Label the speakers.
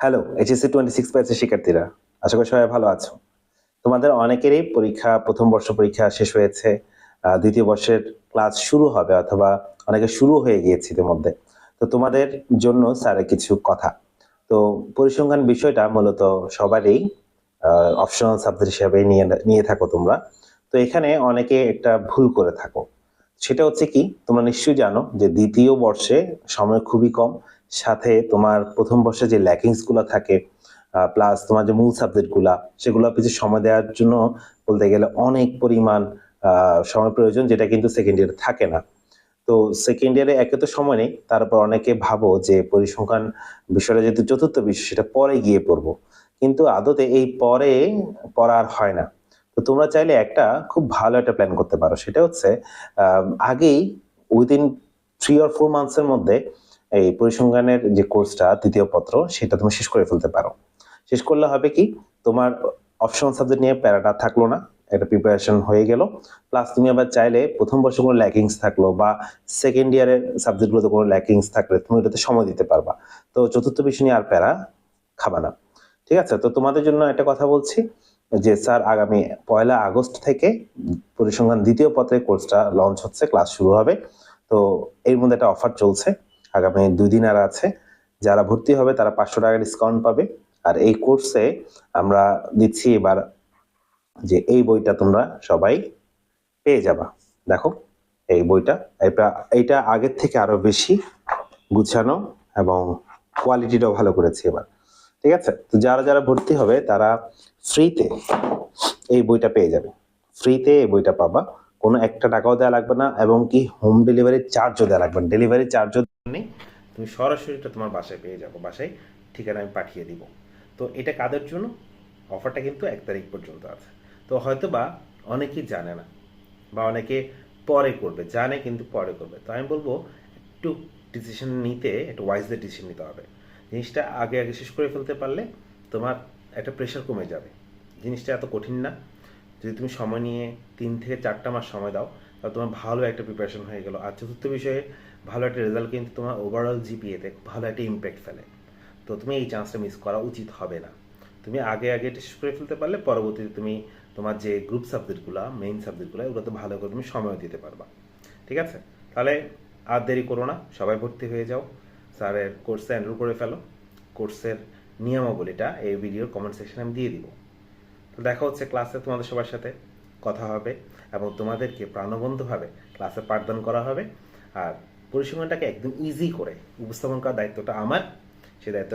Speaker 1: Hello HSC twenty six ব্যাচের শিক্ষার্থীরা, আশা করি সবাই ভালো আছো। তোমাদের অনেকেরই পরীক্ষা, প্রথম বর্ষ পরীক্ষা শেষ হয়েছে দ্বিতীয় বর্ষের ক্লাস শুরু হবে অথবা অনেকে শুরু হয়ে গিয়েছে ইতিমধ্যে। তো তোমাদের জন্য স্যারের কিছু কথা। তো পরিসংখ্যান বিষয়টা মূলত সবারই অপশনাল সাবজেক্ট হিসাবে নিয়ে নিয়ে থাকো তোমরা। তো এখানে অনেকে একটা ভুল করে থাকো। সেটা হচ্ছে কি, তোমরা নিশ্চয়ই জানো যে দ্বিতীয় বর্ষে সময় খুবই কম সাথে তোমার প্রথম বর্ষে যে ল্যাকিংসগুলো থাকে প্লাস তোমার যে মূল সাবজেক্টগুলা, সেগুলো পিছিয়ে সময় দেওয়ার জন্য বলতে গেলে অনেক পরিমাণ সময় প্রয়োজন যেটা কিন্তু সেকেন্ড ইয়ারে থাকে না। তো সেকেন্ড ইয়ারে একে তো সময় নেই, তারপর অনেকে ভাবো যে পরিসংখ্যান বিষয়টা যেহেতু চতুর্থ বিষয় সেটা পরে গিয়ে পড়ব। কিন্তু আদতে এই পরে পড়ার হয় না। তো তোমরা চাইলে একটা খুব ভালো একটা প্ল্যান করতে পারো। সেটা হচ্ছে আগেই উইদিন থ্রি অর ফোর মান্থসের মধ্যে এই পরিসংখ্যানের যে কোর্সটা তৃতীয় পত্র, সেটা তুমি শেষ করে ফেলতে পারো। শেষ করলে হবে কি, তোমার অপশনাল সাবজেক্ট নিয়ে প্যারাটা থাকল না, একটা প্রিপারেশন হয়ে গেল। প্লাস তুমি আবার চাইলে প্রথম বর্ষে কোনো ল্যাকিংস থাকল বা সেকেন্ড ইয়ারের সাবজেক্টগুলোতে কোনো ল্যাকিংস থাকলে তুমি ওটাতে সময় দিতে পারবা। তো চতুর্থ বিষয় নিয়ে আর প্যারা খাবা না। ঠিক আছে? তো তোমাদের জন্য একটা কথা বলছি, যে স্যার আগামী পয়লা আগস্ট থেকে পরিসংখ্যান দ্বিতীয় পত্রের কোর্সটা লঞ্চ হচ্ছে ক্লাস শুরু হবে। তো এর মধ্যে একটা অফার চলছে। আগামী দুই দিন আর আছে। যারা ভর্তি হবে তারা পাঁচশো টাকা ডিসকাউন্ট পাবে। আর এই কোর্সে আমরা দিচ্ছি এবার যে এই বইটা তোমরা সবাই পেয়ে যাবা। দেখো, এই বইটা, এটা, এইটা আগের থেকে আরও বেশি গুছানো এবং কোয়ালিটিটাও ভালো করেছি এবার। ঠিক আছে? তো যারা যারা ভর্তি হবে তারা ফ্রিতে এই বইটা পেয়ে যাবে। ফ্রিতে এই বইটা পাবা। কোনো একটা টাকাও দেওয়া লাগবে না এবং কি হোম ডেলিভারি চার্জও দেওয়া লাগবে না। ডেলিভারি চার্জও নেই, তুমি সরাসরি এটা তোমার বাসায় পেয়ে যাব, বাসায় ঠিকানা আমি পাঠিয়ে দিব। তো এটা কাদের জন্য? অফারটা কিন্তু এক তারিখ পর্যন্ত আছে। তো হয়তো বা অনেকেই জানে না, বা অনেকে পরে করবে, জানে কিন্তু পরে করবে। তো আমি বলব, একটু ডিসিশন নিতে, একটু ওয়াইজলি ডিসিশন নিতে হবে। জিনিসটা আগে আগে শেষ করে ফেলতে পারলে তোমার একটা প্রেশার কমে যাবে। জিনিসটা এত কঠিন না। যদি তুমি সময় নিয়ে তিন থেকে চারটা মাস সময় দাও, তাহলে তোমার ভালো একটা প্রিপারেশন হয়ে গেল। আর চতুর্থ বিষয়ে ভালো একটা রেজাল্ট কিন্তু তোমার ওভারঅল জিপিএতে ভালো একটা ইম্প্যাক্ট ফেলে। তো তুমি এই চান্সটা মিস করা উচিত হবে না। তুমি আগে আগে টেস্ট করে ফেলতে পারলে পরবর্তীতে তুমি তোমার যে গ্রুপ সাবজেক্টগুলো মেইন সাবজেক্টগুলো ওগুলোতে ভালো করে তুমি সময় দিতে পারবা। ঠিক আছে? তাহলে আর দেরি করো না, সবাই ভর্তি হয়ে যাও। স্যারের কোর্সে এনরোল করে ফেলো। কোর্সের নিয়মাবলীটা এই ভিডিওর কমেন্ট সেকশনে আমি দিয়ে দিব। তো দেখা হচ্ছে ক্লাসে তোমাদের সবার সাথে, কথা হবে এবং তোমাদেরকে প্রাণবন্ধভাবে ক্লাসে পাঠদান করা হবে। আর পরিসংখ্যানটাকে একদম ইজি করে উপস্থাপন করার দায়িত্বটা আমার। সেই দায়িত্ব